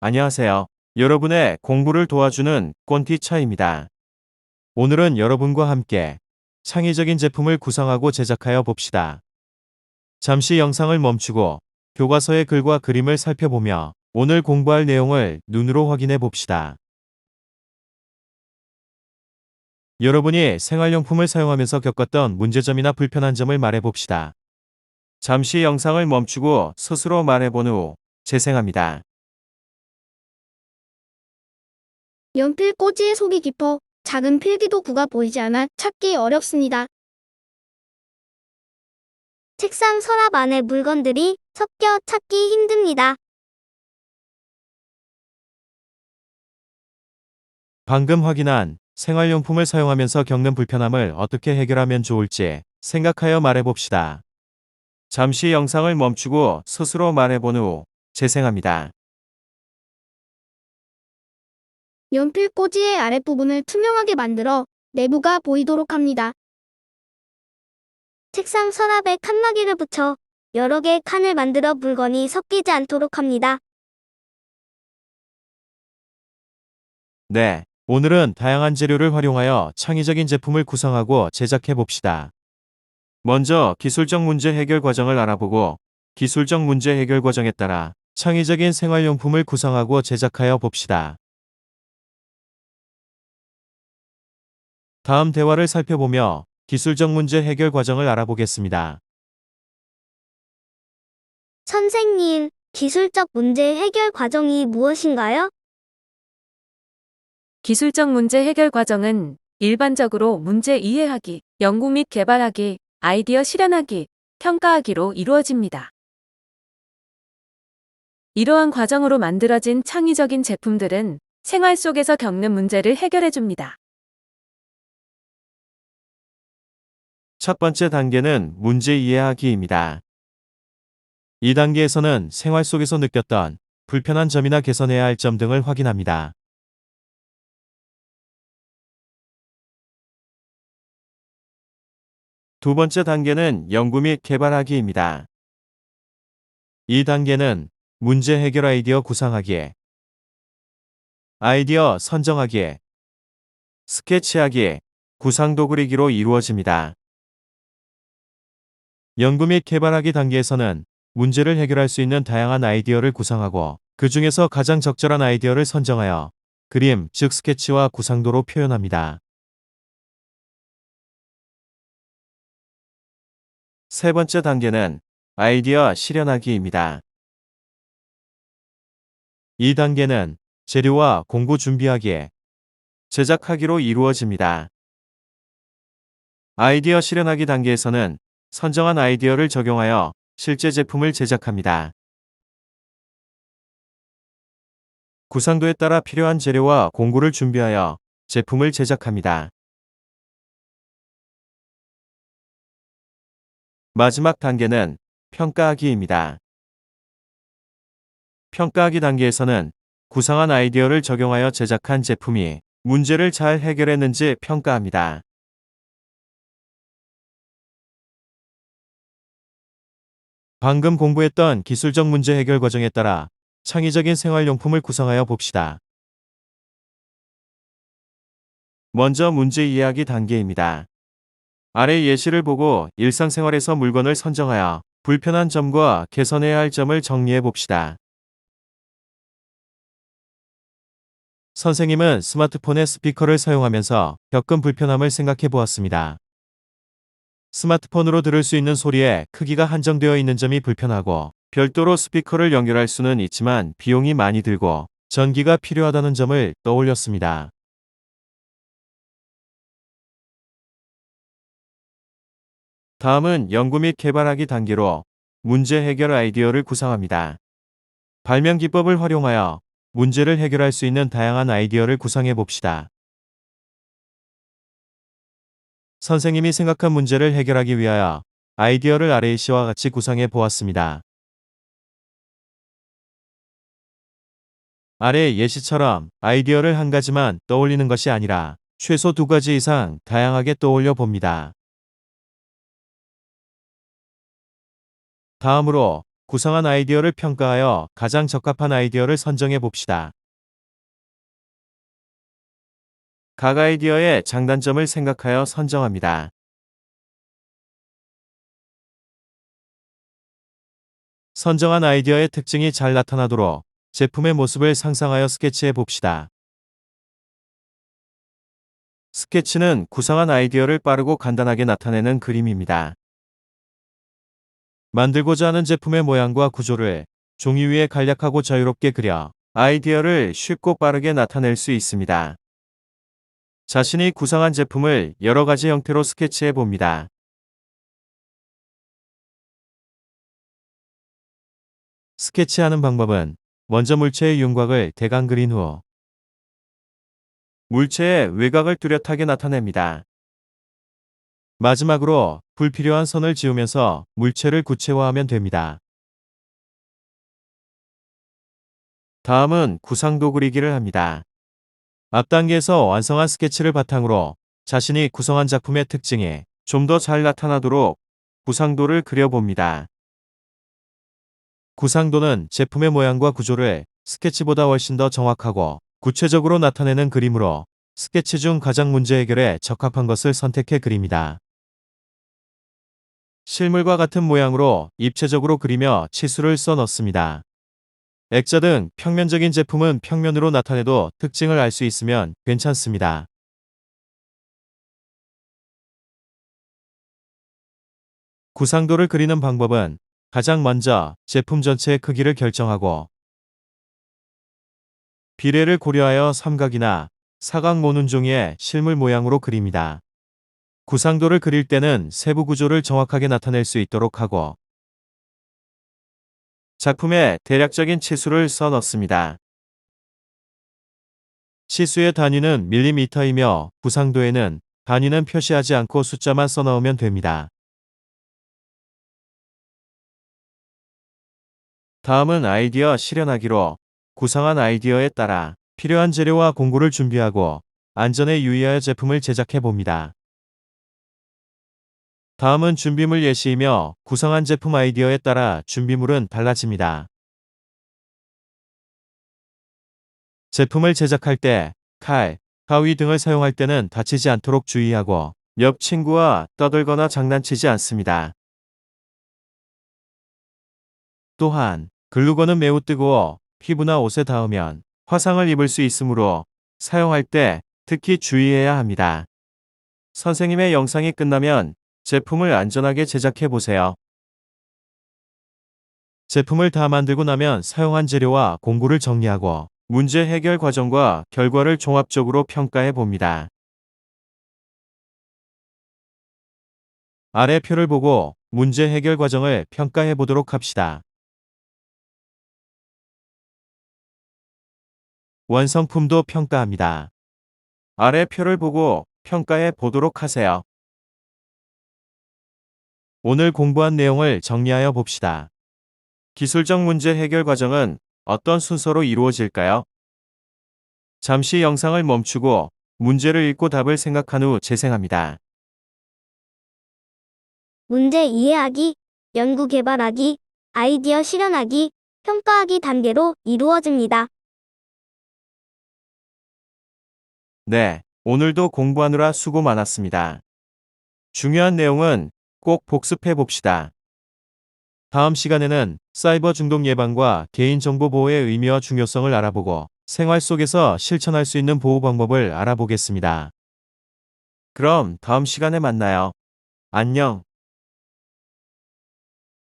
안녕하세요. 여러분의 공부를 도와주는 꼰티차입니다. 오늘은 여러분과 함께 창의적인 제품을 구상하고 제작하여 봅시다. 잠시 영상을 멈추고 교과서의 글과 그림을 살펴보며 오늘 공부할 내용을 눈으로 확인해 봅시다. 여러분이 생활용품을 사용하면서 겪었던 문제점이나 불편한 점을 말해 봅시다. 잠시 영상을 멈추고 스스로 말해본 후 재생합니다. 연필 꽂이의 속이 깊어 작은 필기도 구가 보이지 않아 찾기 어렵습니다. 책상 서랍 안에 물건들이 섞여 찾기 힘듭니다. 방금 확인한 생활용품을 사용하면서 겪는 불편함을 어떻게 해결하면 좋을지 생각하여 말해봅시다. 잠시 영상을 멈추고 스스로 말해본 후 재생합니다. 연필 꽂이의 아랫부분을 투명하게 만들어 내부가 보이도록 합니다. 책상 서랍에 칸막이를 붙여 여러 개의 칸을 만들어 물건이 섞이지 않도록 합니다. 네, 오늘은 다양한 재료를 활용하여 창의적인 제품을 구성하고 제작해 봅시다. 먼저 기술적 문제 해결 과정을 알아보고 기술적 문제 해결 과정에 따라 창의적인 생활용품을 구성하고 제작하여 봅시다. 다음 대화를 살펴보며 기술적 문제 해결 과정을 알아보겠습니다. 선생님, 기술적 문제 해결 과정이 무엇인가요? 기술적 문제 해결 과정은 일반적으로 문제 이해하기, 연구 및 개발하기, 아이디어 실현하기, 평가하기로 이루어집니다. 이러한 과정으로 만들어진 창의적인 제품들은 생활 속에서 겪는 문제를 해결해 줍니다. 첫 번째 단계는 문제 이해하기입니다. 이 단계에서는 생활 속에서 느꼈던 불편한 점이나 개선해야 할 점 등을 확인합니다. 두 번째 단계는 연구 및 개발하기입니다. 이 단계는 문제 해결 아이디어 구상하기, 아이디어 선정하기, 스케치하기, 구상도 그리기로 이루어집니다. 연구 및 개발하기 단계에서는 문제를 해결할 수 있는 다양한 아이디어를 구상하고 그 중에서 가장 적절한 아이디어를 선정하여 그림, 즉 스케치와 구상도로 표현합니다. 세 번째 단계는 아이디어 실현하기입니다. 이 단계는 재료와 공구 준비하기, 제작하기로 이루어집니다. 아이디어 실현하기 단계에서는 선정한 아이디어를 적용하여 실제 제품을 제작합니다. 구상도에 따라 필요한 재료와 공구를 준비하여 제품을 제작합니다. 마지막 단계는 평가하기입니다. 평가하기 단계에서는 구상한 아이디어를 적용하여 제작한 제품이 문제를 잘 해결했는지 평가합니다. 방금 공부했던 기술적 문제 해결 과정에 따라 창의적인 생활용품을 구성하여 봅시다. 먼저 문제 이해하기 단계입니다. 아래 예시를 보고 일상생활에서 물건을 선정하여 불편한 점과 개선해야 할 점을 정리해 봅시다. 선생님은 스마트폰의 스피커를 사용하면서 겪은 불편함을 생각해 보았습니다. 스마트폰으로 들을 수 있는 소리의 크기가 한정되어 있는 점이 불편하고 별도로 스피커를 연결할 수는 있지만 비용이 많이 들고 전기가 필요하다는 점을 떠올렸습니다. 다음은 연구 및 개발하기 단계로 문제 해결 아이디어를 구상합니다. 발명 기법을 활용하여 문제를 해결할 수 있는 다양한 아이디어를 구상해 봅시다. 선생님이 생각한 문제를 해결하기 위하여 아이디어를 아래의 시와 같이 구상해 보았습니다. 아래 예시처럼 아이디어를 한 가지만 떠올리는 것이 아니라 최소 두 가지 이상 다양하게 떠올려 봅니다. 다음으로 구성한 아이디어를 평가하여 가장 적합한 아이디어를 선정해 봅시다. 각 아이디어의 장단점을 생각하여 선정합니다. 선정한 아이디어의 특징이 잘 나타나도록 제품의 모습을 상상하여 스케치해 봅시다. 스케치는 구상한 아이디어를 빠르고 간단하게 나타내는 그림입니다. 만들고자 하는 제품의 모양과 구조를 종이 위에 간략하고 자유롭게 그려 아이디어를 쉽고 빠르게 나타낼 수 있습니다. 자신이 구상한 제품을 여러 가지 형태로 스케치해 봅니다. 스케치하는 방법은 먼저 물체의 윤곽을 대강 그린 후 물체의 외곽을 뚜렷하게 나타냅니다. 마지막으로 불필요한 선을 지우면서 물체를 구체화하면 됩니다. 다음은 구상도 그리기를 합니다. 앞 단계에서 완성한 스케치를 바탕으로 자신이 구성한 작품의 특징이 좀 더 잘 나타나도록 구상도를 그려봅니다. 구상도는 제품의 모양과 구조를 스케치보다 훨씬 더 정확하고 구체적으로 나타내는 그림으로 스케치 중 가장 문제 해결에 적합한 것을 선택해 그립니다. 실물과 같은 모양으로 입체적으로 그리며 치수를 써 넣습니다. 액자 등 평면적인 제품은 평면으로 나타내도 특징을 알 수 있으면 괜찮습니다. 구상도를 그리는 방법은 가장 먼저 제품 전체의 크기를 결정하고 비례를 고려하여 삼각이나 사각 모눈 종이의 실물 모양으로 그립니다. 구상도를 그릴 때는 세부 구조를 정확하게 나타낼 수 있도록 하고 작품의 대략적인 치수를 써 넣습니다. 치수의 단위는 밀리미터이며 구상도에는 단위는 표시하지 않고 숫자만 써 넣으면 됩니다. 다음은 아이디어 실현하기로 구상한 아이디어에 따라 필요한 재료와 공구를 준비하고 안전에 유의하여 제품을 제작해 봅니다. 다음은 준비물 예시이며 구성한 제품 아이디어에 따라 준비물은 달라집니다. 제품을 제작할 때 칼, 가위 등을 사용할 때는 다치지 않도록 주의하고 옆 친구와 떠들거나 장난치지 않습니다. 또한 글루건은 매우 뜨거워 피부나 옷에 닿으면 화상을 입을 수 있으므로 사용할 때 특히 주의해야 합니다. 선생님의 영상이 끝나면 제품을 안전하게 제작해 보세요. 제품을 다 만들고 나면 사용한 재료와 공구를 정리하고 문제 해결 과정과 결과를 종합적으로 평가해 봅니다. 아래 표를 보고 문제 해결 과정을 평가해 보도록 합시다. 완성품도 평가합니다. 아래 표를 보고 평가해 보도록 하세요. 오늘 공부한 내용을 정리하여 봅시다. 기술적 문제 해결 과정은 어떤 순서로 이루어질까요? 잠시 영상을 멈추고 문제를 읽고 답을 생각한 후 재생합니다. 문제 이해하기, 연구 개발하기, 아이디어 실현하기, 평가하기 단계로 이루어집니다. 네, 오늘도 공부하느라 수고 많았습니다. 중요한 내용은 꼭 복습해 봅시다. 다음 시간에는 사이버 중독 예방과 개인정보 보호의 의미와 중요성을 알아보고 생활 속에서 실천할 수 있는 보호 방법을 알아보겠습니다. 그럼 다음 시간에 만나요. 안녕.